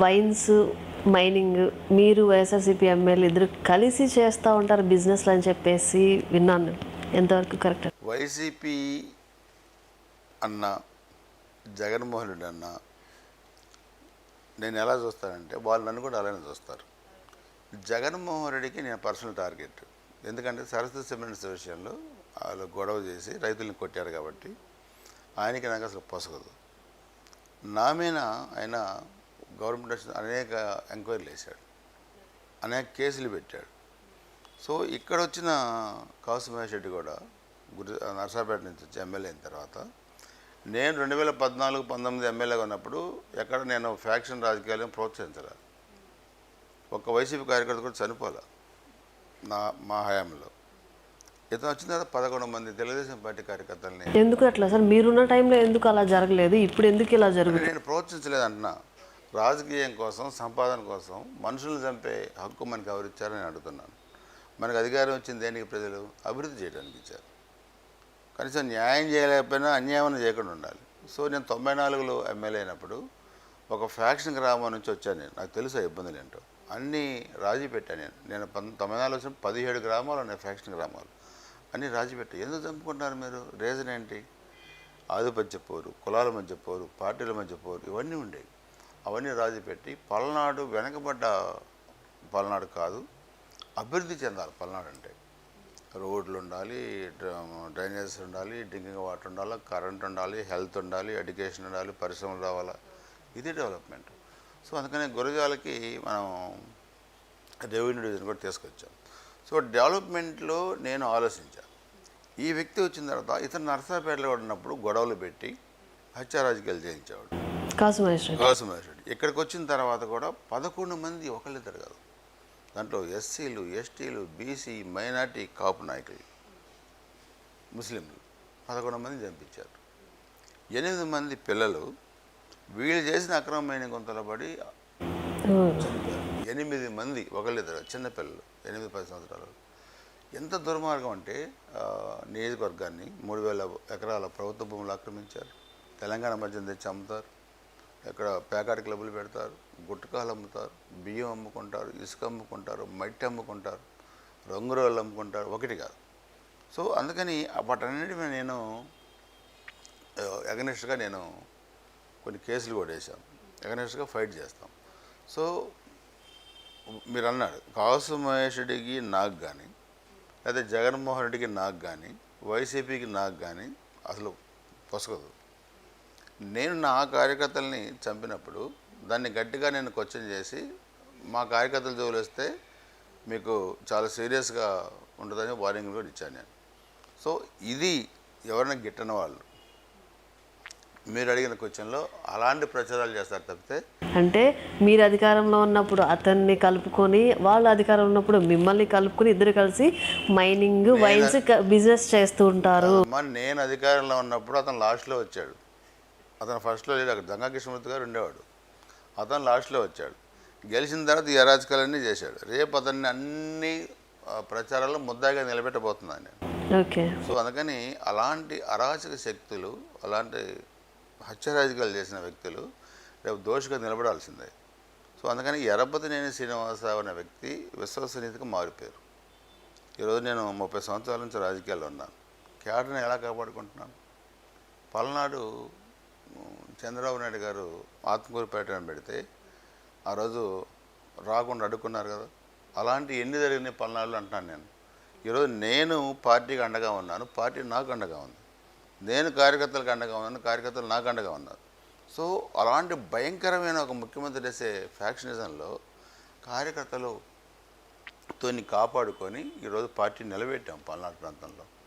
Wines mining మీరు YSRCP MLA ఇద్దరు కలిసి చేస్తూ ఉంటారు బిజినెస్లు అని చెప్పేసి విన్నాను. ఎంతవరకు కరెక్ట్? వైసీపీ అన్న జగన్మోహన్ రెడ్డి అన్న నేను ఎలా చూస్తానంటే వాళ్ళు నన్ను కూడా అలానే చూస్తారు. జగన్మోహన్ రెడ్డికి నేను పర్సనల్ టార్గెట్. ఎందుకంటే సరస్వతి సిమెంట్స్ విషయంలో వాళ్ళు గొడవ చేసి రైతుల్ని కొట్టారు కాబట్టి ఆయనకి నాకు అసలు పొసగదు. నా మీద ఆయన గవర్నమెంట్ వచ్చిన అనేక ఎంక్వైరీలు వేశాడు. అనేక కేసులు పెట్టాడు. సో ఇక్కడ వచ్చిన కాసు మహేష్ రెడ్డి కూడా గురి నర్సాపేట నుంచి వచ్చి ఎమ్మెల్యే అయిన తర్వాత నేను రెండు వేల పద్నాలుగు పంతొమ్మిది ఎమ్మెల్యేగా ఉన్నప్పుడు ఎక్కడ నేను ఫ్యాక్షన్ రాజకీయాలను ప్రోత్సహించలే. ఒక్క వైసీపీ కార్యకర్త కూడా చనిపోలే నా మా హయాంలో. ఇతను వచ్చిన తర్వాత పదకొండు మంది తెలుగుదేశం పార్టీ కార్యకర్తల్ని ఎందుకు అట్లా సార్? మీరున్న టైంలో ఎందుకు అలా జరగలేదు? ఇప్పుడు ఎందుకు ఇలా జరుగుతుంది? నేను ప్రోత్సహించలేదు అంటున్నా. రాజకీయం కోసం సంపాదన కోసం మనుషులను చంపే హక్కు మనకి ఎవరు ఇచ్చారని అడుగుతున్నాను. మనకు అధికారం వచ్చింది దేనికి ప్రజలు? అభివృద్ధి చేయడానికి ఇచ్చారు. కనీసం న్యాయం చేయలేకపోయినా అన్యాయం చేయకుండా ఉండాలి. సో నేను తొంభై నాలుగులో ఎమ్మెల్యే అయినప్పుడు ఒక ఫ్యాక్షన్ గ్రామం నుంచి వచ్చాను నేను. నాకు తెలుసు ఇబ్బందులు ఏంటో. అన్నీ రాజీ పెట్టాను నేను. నేను పం- తొంభై నాలుగు వచ్చిన పదిహేడు గ్రామాలు ఉన్నాయి ఫ్యాక్షన్ గ్రామాలు అన్నీ రాజీ పెట్టాను ఎందుకు చంపుకుంటున్నారు మీరు? రీజన్ ఏంటి? ఆధిపత్య పోరు కులాల మధ్య పోరు పార్టీల మధ్య పోరు ఇవన్నీ ఉండేవి. అవన్నీ రాజీ పెట్టి పల్నాడు వెనకబడ్డ పల్నాడు కాదు అభివృద్ధి చెందాలి పల్నాడు అంటే. రోడ్లు ఉండాలి డ్రైనేజెస్ ఉండాలి డ్రింకింగ్ వాటర్ ఉండాలి కరెంట్ ఉండాలి హెల్త్ ఉండాలి ఎడ్యుకేషన్ ఉండాలి పరిశ్రమలు రావాలా? ఇది డెవలప్మెంట్. సో అందుకనే గురజాలకి మనం రెవెన్యూ డివిజన్ కూడా తీసుకొచ్చాం. సో డెవలప్మెంట్లో నేను ఆలోచించాను. ఈ వ్యక్తి వచ్చిన తర్వాత ఇతను నర్సాపేటలో ఉన్నప్పుడు గొడవలు పెట్టి హత్య రాజకీయాలు చేయించేవాడు కాసు ఇక్కడికి వచ్చిన తర్వాత కూడా పదకొండు మంది ఒకళ్ళిద్దరు కాదు. దాంట్లో ఎస్సీలు ఎస్టీలు బీసీ మైనార్టీ కాపు నాయకులు ముస్లింలు పదకొండు మంది చంపించారు. ఎనిమిది మంది పిల్లలు వీళ్ళు చేసిన అక్రమమైన గుంతలో పడి ఎనిమిది మంది ఒకళ్ళిద్దరు చిన్నపిల్లలు ఎనిమిది పది సంవత్సరాలు. ఎంత దుర్మార్గం అంటే నియోజకవర్గాన్ని మూడు వేల ఎకరాల ప్రభుత్వ భూములు ఆక్రమించారు. తెలంగాణ మధ్య తెచ్చి అమ్ముతారు. ఇక్కడ ప్యాకెట్ క్లబ్బులు పెడతారు గుట్టకాలు అమ్ముతారు బియ్యం అమ్ముకుంటారు ఇసుక అమ్ముకుంటారు మట్టి అమ్ముకుంటారు రంగురోళ్ళు అమ్ముకుంటారు ఒకటి కాదు. సో అందుకని వాటన్నిటి మీద నేను ఎగనెస్ట్గా నేను కొన్ని కేసులు కూడా వేసాను ఎగనెస్ట్గా ఫైట్ చేస్తాం. సో మీరు అన్నారు కాసు మహేష్ రెడ్డికి నాకు కానీ లేదా జగన్మోహన్ రెడ్డికి నాకు కానీ వైసీపీకి నాకు కానీ అసలు పొసగదు. నేను నా కార్యకర్తల్ని చంపినప్పుడు దాన్ని గట్టిగా నేను క్వశ్చన్ చేసి మా కార్యకర్తలు జోలు వస్తే మీకు చాలా సీరియస్గా ఉంటుందని వార్నింగ్ కూడా ఇచ్చాను నేను. సో ఇది ఎవరైనా గిట్టని వాళ్ళు మీరు అడిగిన క్వశ్చన్లో అలాంటి ప్రచారాలు చేస్తారు తప్పితే అంటే మీరు అధికారంలో ఉన్నప్పుడు అతన్ని కలుపుకొని వాళ్ళు అధికారంలో ఉన్నప్పుడు మిమ్మల్ని కలుపుకొని ఇద్దరు కలిసి మైనింగ్ వైన్స్ బిజినెస్ చేస్తూ ఉంటారు. నేను అధికారంలో ఉన్నప్పుడు అతను లాస్ట్లో వచ్చాడు. అతను ఫస్ట్లో లేడు అక్కడ గంగా కృష్ణమూర్తి గారు ఉండేవాడు. అతను లాస్ట్లో వచ్చాడు. గెలిచిన తర్వాత ఈ అరాచకాలన్నీ చేశాడు. రేపు అతన్ని అన్ని ప్రచారాల్లో ముద్దాగా నిలబెట్టబోతున్నాను నేను. ఓకే. సో అందుకని అలాంటి అరాచక శక్తులు అలాంటి హత్య రాజకీయాలు చేసిన వ్యక్తులు రేపు దోషిగా నిలబడాల్సిందే. సో అందుకని ఎర్రపతినేని శ్రీనివాసరావు అనే వ్యక్తి విశ్వసనీయతగా మారిపోయారు. ఈరోజు నేను ముప్పై సంవత్సరాల నుంచి రాజకీయాల్లో ఉన్నాను. క్యాడర్ని ఎలా కాపాడుకుంటున్నాను? పల్నాడు చంద్రబాబు నాయుడు గారు ఆత్మకూరు పెట్టడం పెడితే ఆ రోజు రాకుండా అడుక్కున్నారు కదా. అలాంటి ఎన్ని జరిగినాయి పల్నాడులు అంటున్నాను నేను. ఈరోజు నేను పార్టీకి అండగా ఉన్నాను పార్టీ నాకు అండగా ఉంది. నేను కార్యకర్తలకు అండగా ఉన్నాను కార్యకర్తలు నాకు అండగా ఉన్నారు. సో అలాంటి భయంకరమైన ఒక ముఖ్యమంత్రి చేసే ఫ్యాక్షనిజంలో కార్యకర్తలు తోని కాపాడుకొని ఈరోజు పార్టీ నిలబెట్టాం పల్నాడు ప్రాంతంలో.